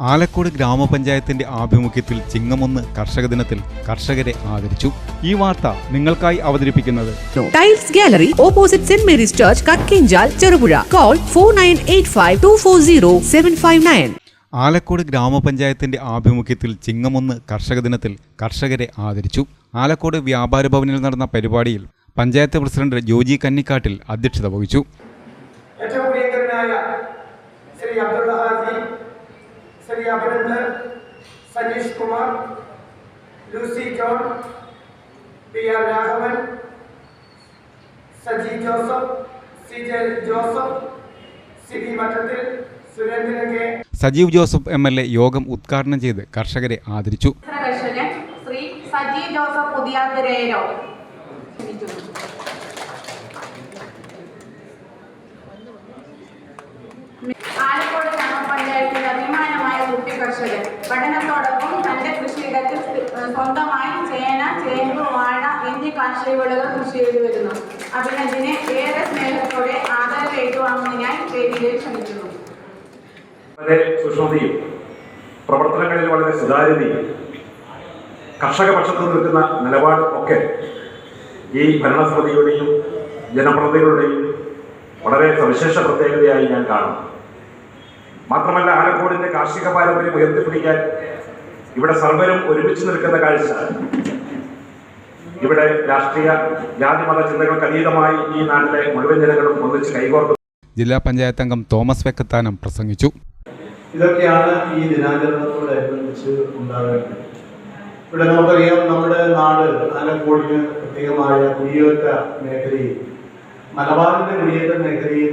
ആലക്കോട് ഗ്രാമപഞ്ചായത്തിന്റെ ആഭിമുഖ്യത്തിൽ ചിങ്ങമൊന്ന് കർഷക ദിനത്തിൽ കർഷകരെ ആദരിച്ചു. ഈ വാർത്ത നിങ്ങൾക്കായി അവതരിപ്പിക്കുന്നത് tiles gallery opposite saint Mary's church Kakkinchal Cherupuzha call four nine eight five two four zero seven five nine Alakode ഗ്രാമപഞ്ചായത്തിന്റെ ആഭിമുഖ്യത്തിൽ ചിങ്ങമൊന്ന് കർഷക ദിനത്തിൽ കർഷകരെ ആദരിച്ചു. ആലക്കോട് വ്യാപാര ഭവനിൽ നടന്ന പരിപാടിയിൽ പഞ്ചായത്ത് പ്രസിഡന്റ് ജോജി കന്നിക്കാട്ടിൽ അധ്യക്ഷത വഹിച്ചു. ഏറ്റവും പ്രിയങ്കരനായ Shri Abdullah Haji Shri Abhinandan Saneesh Kumar Lucy John P R Raghavan Saji Joseph C J Joseph Sibi Madathil Surendran K. Sajeev Joseph M L A യോഗം ഉദ്ഘാടനം ചെയ്ത് കർഷകരെ ആദരിച്ചു. കർഷകൻ ശ്രീ സജീവ് ജോസഫ് പുതിയാതിരേരോ സ്വന്തമായി ചേന ചേമ്പ് വാഴ എന്നീ കാർഷിക വിളകൾ കൃഷി ചെയ്തു വരുന്നു. അഭിനന്ദിനെ ഏറെ സ്നേഹത്തോടെ ആദരവ് ഏറ്റുവാങ്ങുന്നതിനായി വേദിയിൽ ക്ഷണിക്കുന്നു. സുഷ്മതിയും പ്രവർത്തനങ്ങളിൽ വളരെ സുതാര്യതയും കർഷക പക്ഷത്ത് നിൽക്കുന്ന നിലപാടും ഒക്കെ ഈ ഭരണസമിതിയുടെയും ജനപ്രതിനിധികളുടെയും വളരെ സവിശേഷ പ്രത്യേകതയായി ഞാൻ കാണുന്നു. മാത്രമല്ല ആലക്കോടിന്റെ കാർഷിക പാരമ്പര്യം ഉയർത്തിപ്പിടിക്കാൻ ഇവിടെ സർവരും ഒരുമിച്ച് നിൽക്കുന്ന കാഴ്ച. ഇവിടെ രാഷ്ട്രീയ ജാതിമത ചിന്തകൾക്ക് അതീതമായി ഈ നാട്ടിലെ മുഴുവൻ ജനങ്ങളും ഒന്നിച്ച് കൈകോർത്തു ജില്ലാ പഞ്ചായത്ത് അംഗം തോമസ് വെക്കത്താനം പ്രസംഗിച്ചു. ഇതൊക്കെയാണ് ഈ ദിനാചരണത്തോടനുബന്ധിച്ച് ഉണ്ടാകേണ്ടത്. ഇവിടെ നമുക്കറിയാം നമ്മുടെ നാട് ആലക്കോടിന് പ്രത്യേകമായ കുടിയേറ്റ മേഖലയിൽ മലബാറിന്റെ കുടിയേറ്റ മേഖലയിൽ